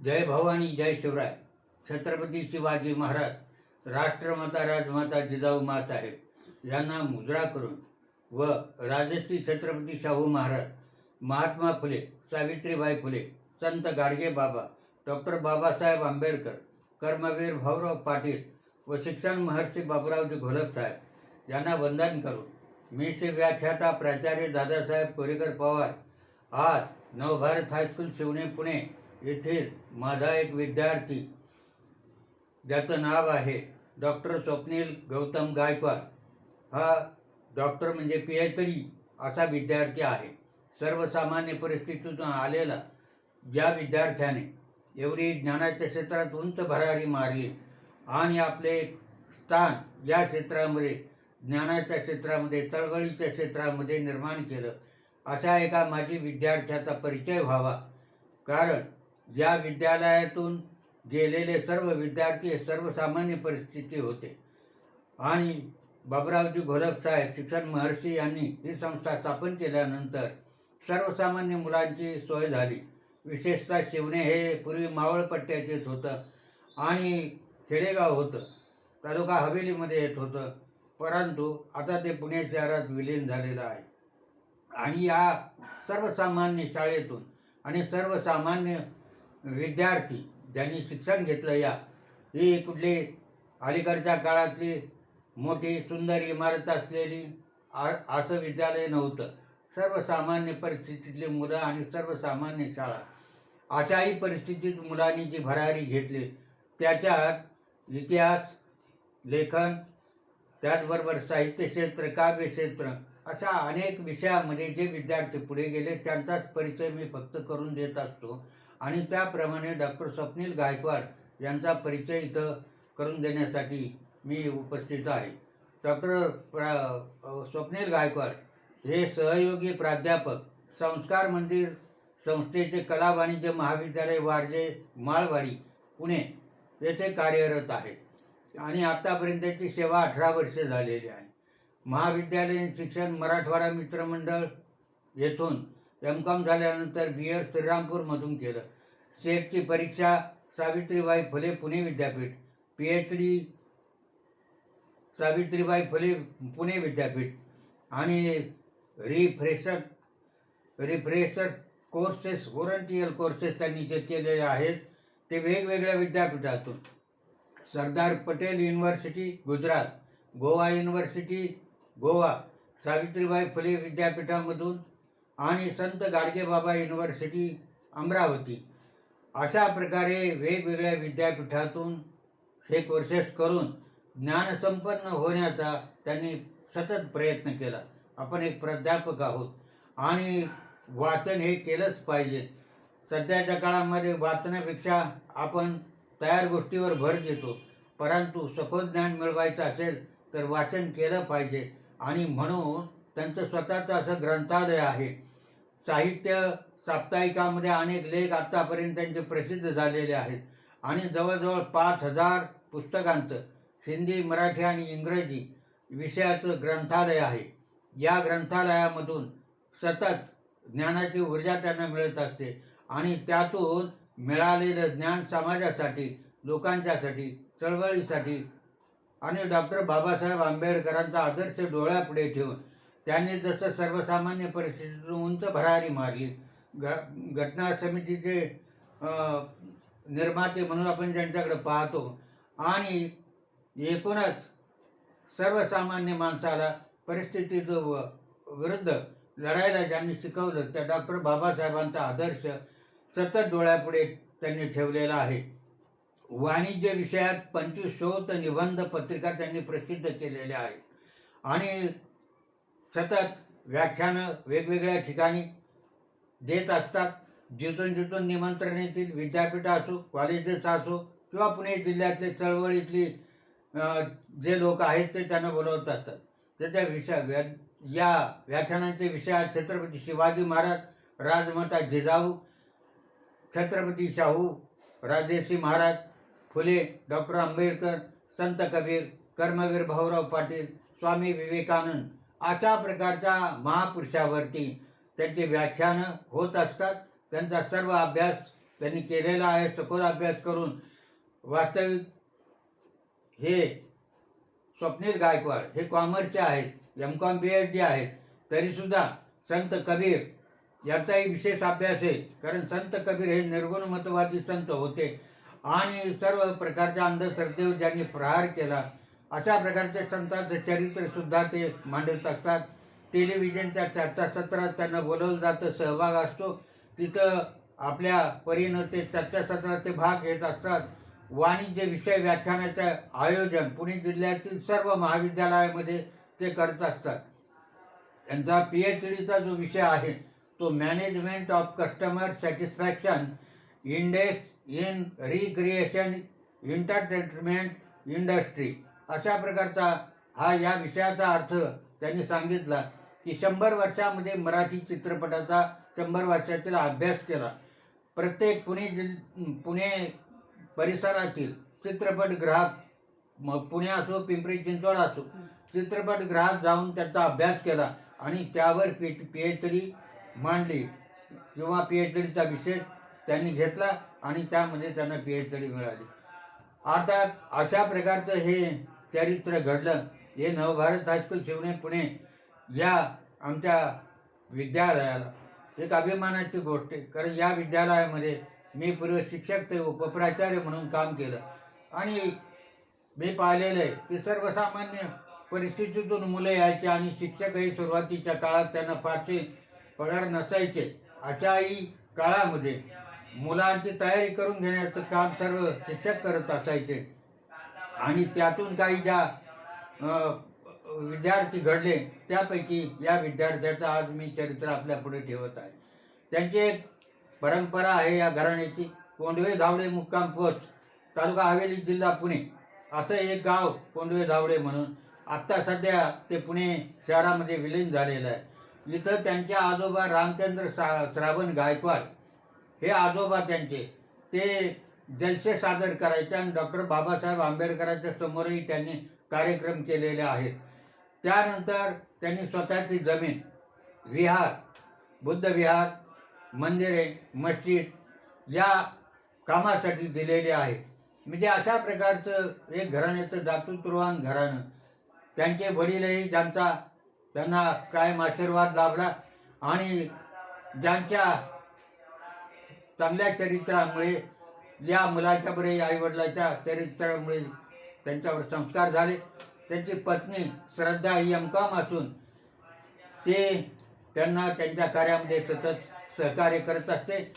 जय भवानी जय शिवराय. छत्रपती शिवाजी महाराज राष्ट्रमाता राजमाता जिजाऊ मासाहेब यांना मुद्रा करून व राजश्री छत्रपती शाहू महाराज महात्मा फुले सावित्रीबाई फुले संत गाडगे बाबा डॉक्टर बाबासाहेब आंबेडकर कर्मवीर भाऊराव पाटील व शिक्षण महर्षी बाबुरावजी घोलप साहेब यांना वंदन करून मी श्री व्याख्याता प्राचार्य दादासाहेब कोरेकर पवार आज नवभारत हायस्कूल शिवणे पुणे येथील माझा एक विद्यार्थी ज्याचं नाव आहे डॉक्टर स्वप्नील गौतम गायकवाड. हा डॉक्टर म्हणजे पी एच डी असा विद्यार्थी आहे. सर्वसामान्य परिस्थितीतून आलेला ज्या विद्यार्थ्याने एवढी ज्ञानाच्या क्षेत्रात उंच भरारी मारली आणि आपले एक स्थान या क्षेत्रामध्ये ज्ञानाच्या क्षेत्रामध्ये चळवळीच्या क्षेत्रामध्ये निर्माण केलं. अशा एका माझी विद्यार्थ्याचा परिचय व्हावा. कारण या विद्यालयातून गेलेले सर्व विद्यार्थी सर्वसामान्य परिस्थिती होते. आणि बाबरावजी घोलपसाहेब शिक्षण महर्षी यांनी ही संस्था स्थापन केल्यानंतर सर्वसामान्य मुलांची सोय झाली. विशेषतः शिवणे हे पूर्वी मावळ पट्ट्यात येत होतं आणि खेडेगाव होतं. तालुका हवेलीमध्ये येत होतं. परंतु आता ते पुणे शहरात विलीन झालेलं आहे. आणि या सर्वसामान्य शाळेतून आणि सर्वसामान्य विद्यार्थी ज्यांनी शिक्षण घेतलं या. ही कुठली अलीकडच्या काळातली मोठी सुंदर इमारत असलेली आ असं विद्यालय नव्हतं. सर्वसामान्य परिस्थितीतली मुलं आणि सर्वसामान्य शाळा. अशाही परिस्थितीत मुलांनी जी भरारी घेतली त्याच्यात इतिहास लेखन त्याचबरोबर साहित्य क्षेत्र काव्य क्षेत्र अशा अनेक विषयामध्ये जे विद्यार्थी पुढे गेले त्यांचाच परिचय मी फक्त करून देत असतो. आणि त्याप्रमाणे डॉक्टर स्वप्नील गायकवाड यांचा परिचय इथं करून देण्यासाठी मी उपस्थित आहे. डॉक्टर प्रा स्वप्नील गायकवाड हे सहयोगी प्राध्यापक संस्कार मंदिर संस्थेचे कला वाणिज्य महाविद्यालय वारजे माळवाडी पुणे येथे कार्यरत आहेत. आणि आत्तापर्यंतची सेवा अठरा वर्षे झालेली आहे. महाविद्यालयीन शिक्षण मराठवाडा मित्रमंडळ येथून एम कॉम झाल्यानंतर बी एड श्रीरामपूरमधून केलं. सेटची परीक्षा सावित्रीबाई फुले पुणे विद्यापीठ. P H D Savitribai Phule Pune विद्यापीठ. आणि रिफ्रेशर रिफ्रेशर कोर्सेस वॉरंटियल कोर्सेस त्यांनी जे केलेले आहेत ते वेगवेगळ्या विद्यापीठातून. सरदार पटेल युनिव्हर्सिटी गुजरात. गोवा युनिव्हर्सिटी गोवा सावित्रीबाई फुले विद्यापीठामधून आणि संत गाडगेबाबा युनिव्हर्सिटी अमरावती. अशा प्रकारे वेगवेगळ्या विद्यापीठातून हे कोर्सेस करून ज्ञानसंपन्न होण्याचा त्यांनी सतत प्रयत्न केला. आपण एक प्राध्यापक आहोत आणि वाचन हे केलंच पाहिजे. सध्याच्या काळामध्ये वाचण्यापेक्षा आपण तयार गोष्टीवर भर देतो परंतु सखोल ज्ञान मिळवायचं असेल तर वाचन केलं पाहिजे. आणि म्हणून त्यांचं स्वतःचं असं ग्रंथालय आहे. साहित्य साप्ताहिकामध्ये अनेक लेख आत्तापर्यंत त्यांचे प्रसिद्ध झालेले आहेत. आणि जवळजवळ पाच हजार पुस्तकांचं हिंदी मराठी आणि इंग्रजी विषयाचं ग्रंथालय आहे. या ग्रंथालयामधून सतत ज्ञानाची ऊर्जा त्यांना मिळत असते. आणि त्यातून मिळालेलं ज्ञान समाजासाठी लोकांच्यासाठी चळवळीसाठी आणि डॉक्टर बाबासाहेब आंबेडकरांचा आदर्श डोळ्यापुढे ठेवून त्यांनी जसं सर्वसामान्य परिस्थितीतून उंच भरारी मारली घ घटना समितीचे निर्माते म्हणून आपण ज्यांच्याकडे पाहतो आणि एकूणच सर्वसामान्य माणसाला परिस्थितीचं व विरुद्ध लढायला ज्यांनी शिकवलं त्या डॉक्टर बाबासाहेबांचा आदर्श सतत डोळ्यापुढे त्यांनी ठेवलेला आहे. वाणिज्य विषयात पंचवीस शोध निबंध पत्रिका त्यांनी प्रसिद्ध केलेल्या आहेत. आणि सतत व्याख्यानं वेगवेगळ्या ठिकाणी देत असतात. जिथून जिथून निमंत्रण येतील विद्यापीठ असो कॉलेजेस असो किंवा पुणे जिल्ह्यातले चळवळीतली जे लोक आहेत ते त्यांना बोलवत असतात. त्याच्या विषय व्या या व्याख्यानांचे विषय छत्रपती शिवाजी महाराज राजमाता जिजाऊ छत्रपती शाहू राजेशी महाराज फुले डॉक्टर आंबेडकर संत कबीर कर्मवीर भाऊराव पाटील स्वामी विवेकानंद अशा प्रकारच्या महापुरुषावरती त्यांची व्याख्यानं होत असतात. त्यांचा सर्व अभ्यास त्यांनी केलेला आहे. सखोल अभ्यास करून वास्तविक हे स्वप्नील गायकवाड हे कॉमर्सचे आहेत M com P H D आहेत. तरीसुद्धा संत कबीर याचाही विशेष अभ्यास आहे. कारण संत कबीर हे निर्गुण मतवादी संत होते. आणि सर्व प्रकारच्या अंधश्रद्धेवर ज्यांनी प्रहार केला अशा प्रकारच्या संतांचं चरित्रसुद्धा ते मांडत असतात. टेलिव्हिजनच्या चर्चासत्रात त्यांना बोलवलं जातं सहभाग असतो. तिथं आपल्या परीनं ते चर्चासत्रात ते भाग घेत असतात. वाणिज्य विषय व्याख्यानाचं आयोजन पुणे जिल्ह्यातील सर्व महाविद्यालयामध्ये ते करत असतात. त्यांचा पी एच डीचा जो विषय आहे तो management of customer satisfaction index in recreation entertainment industry. अशा प्रकारचा हा या विषयाचा अर्थ त्यांनी सांगितला की शंभर वर्षामध्ये मराठी चित्रपटाचा शंभर वर्षातील अभ्यास केला. प्रत्येक पुणे जिल पुणे परिसरातील चित्रपटगृहात मग पुणे असो पिंपरी चिंचवड असो चित्रपटगृहात जाऊन त्याचा अभ्यास केला आणि त्यावर पी पी एच डी मांडली किंवा पी एच डीचा विशेष त्यांनी घेतला आणि त्यामध्ये म्हणजे त्यांना पी एच डी मिळाली. अर्थात अशा प्रकारचं हे चरित्र घडलं. हे नवभारत हायस्कूल शिवणे पुणे या आमच्या विद्यालयाला एक अभिमानाची गोष्ट आहे. कारण या विद्यालयामध्ये मी पूर्व शिक्षक ते उपप्राचार्य म्हणून काम केलं. आणि मी पाहिलेलं आहे की सर्वसामान्य परिस्थितीतून मुलं यायची आणि शिक्षकही सुरुवातीच्या काळात त्यांना फारसे पगार नसायचे. अशाही काळामध्ये मुलांची तयारी करून घेण्याचं काम सर्व शिक्षक करत असायचे. आणि त्यातून काही ज्या विद्यार्थी घडले त्यापैकी या विद्यार्थ्याचं आज मी चरित्र आपल्या पुढे ठेवत आहे. त्यांची एक परंपरा आहे या घराण्याची. कोंडवे धावडे मुक्काम पोस्ट तालुका हवेली जिल्हा पुणे. असं एक गाव कोंडवे धावडे म्हणून आत्ता सध्या ते पुणे शहरामध्ये विलीन झालेलं आहे. इथं त्यांच्या आजोबा रामचंद्र सा श्रावण गायकवाड हे आजोबा त्यांचे. ते जलसे सादर करायचे आणि डॉक्टर बाबासाहेब आंबेडकरांच्या समोरही त्यांनी कार्यक्रम केलेले आहेत. त्यानंतर त्यांनी स्वतःची जमीन विहार बुद्ध विहार मंदिरे मस्जिद या कामासाठी दिलेली आहे. म्हणजे अशा प्रकारचं एक घराण्याचं दातृत्ववान घराणं. त्यांचे वडीलही ज्यांचा त्यांना कायम आशीर्वाद लाभला आणि ज्यांच्या चांगल्या चरित्रामुळे या मुलाच्या बरे आईवडिलाच्या चरित्रामुळे त्यांच्यावर संस्कार झाले. त्यांची पत्नी श्रद्धा ही एमकॉम असून ते त्यांना त्यांच्या कार्यामध्ये सतत सहकार्य करत असते.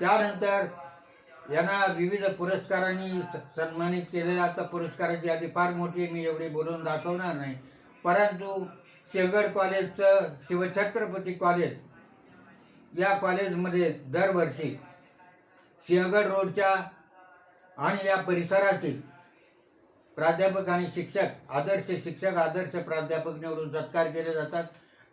त्यानंतर यांना विविध पुरस्कारांनी स- सन्मानित केलेला आता पुरस्काराची यादी फार मोठी आहे, मी एवढी बोलून दाखवणार नाही. परंतु शेवगड कॉलेजचं शिवछत्रपती कॉलेज या कॉलेजमध्ये दरवर्षी सिंहगड रोडच्या आणि या परिसरातील प्राध्यापक आणि शिक्षक आदर्श शिक्षक आदर्श प्राध्यापक निवडून सत्कार केले जातात.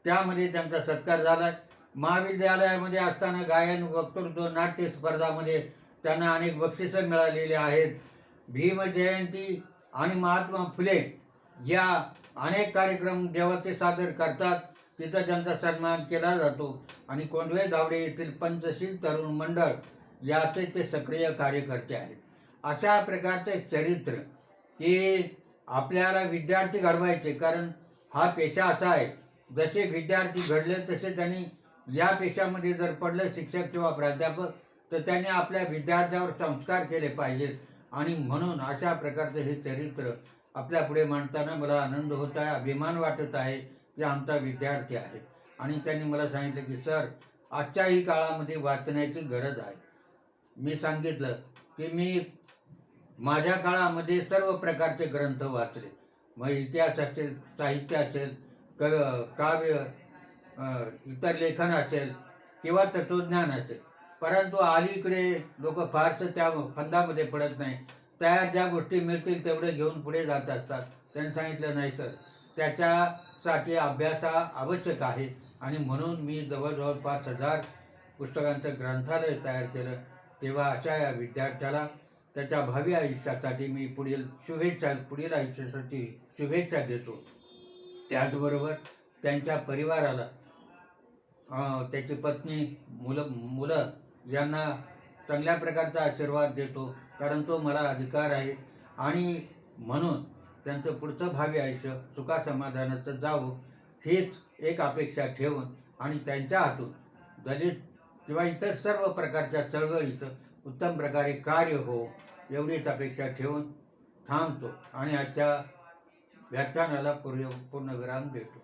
त्यामध्ये त्यांचा सत्कार झाला. महाविद्यालयामध्ये असताना गायन वक्तृत्व नाट्य स्पर्धामध्ये त्यांना अनेक बक्षिसं मिळालेली आहेत. भीमजयंती आणि महात्मा फुले या अनेक कार्यक्रम जेव्हा ते सादर करतात. तिथं त्यांचा सन्मान केला जातो. आणि कोंडवे धावडे येथील पंचशील तरुण मंडळ याचे ते सक्रिय कार्यकर्ते आहेत. अशा प्रकारचे चरित्र की आपल्याला विद्यार्थी घडवायचे. कारण हा पेशा असा आहे जसे विद्यार्थी घडले तसे त्यांनी या पेशामध्ये जर पडलं शिक्षक किंवा प्राध्यापक तर त्यांनी आपल्या विद्यार्थ्यावर संस्कार केले पाहिजेत. आणि म्हणून अशा प्रकारचं हे चरित्र आपल्या पुढे मांडताना मला आनंद होत आहे अभिमान वाटत आहे. की आमचा विद्यार्थी आहे. आणि त्यांनी मला सांगितलं की सर आजच्याही काळामध्ये वाचण्याची गरज आहे. मी सांगितलं की मी माझ्या काळामध्ये सर्व प्रकारचे ग्रंथ वाचले. मग इतिहास असेल साहित्य असेल क काव्य इतर लेखन असेल किंवा तत्वज्ञान असेल. परंतु अलीकडे लोक फारसं त्या फंदामध्ये पडत नाही. तयार ज्या गोष्टी मिळतील तेवढे घेऊन पुढे जात असतात. त्यांनी सांगितलं नाही सर. त्याच्या साठी अभ्यास हा आवश्यक आहे. आणि म्हणून मी जवळजवळ पाच हजार पुस्तकांचं ग्रंथालय तयार केलं. तेव्हा अशा या विद्यार्थ्याला त्याच्या भावी आयुष्यासाठी मी पुढील शुभेच्छा पुढील आयुष्यासाठी शुभेच्छा देतो. त्याचबरोबर त्यांच्या परिवाराला त्याची पत्नी मुलं मुलं यांना चांगल्या प्रकारचा आशीर्वाद देतो. कारण तो मला अधिकार आहे. आणि म्हणून त्यांचं पुढचं भावी आयुष्य सुखासमाधानाचं जावं हीच एक अपेक्षा ठेवून आणि त्यांच्या हातून दलित किंवा इतर सर्व प्रकारच्या चळवळीचं उत्तम प्रकारे कार्य हो एवढीच अपेक्षा ठेवून थांबतो आणि आजच्या व्याख्यानाला पूर्ण पूर्णविराम देतो.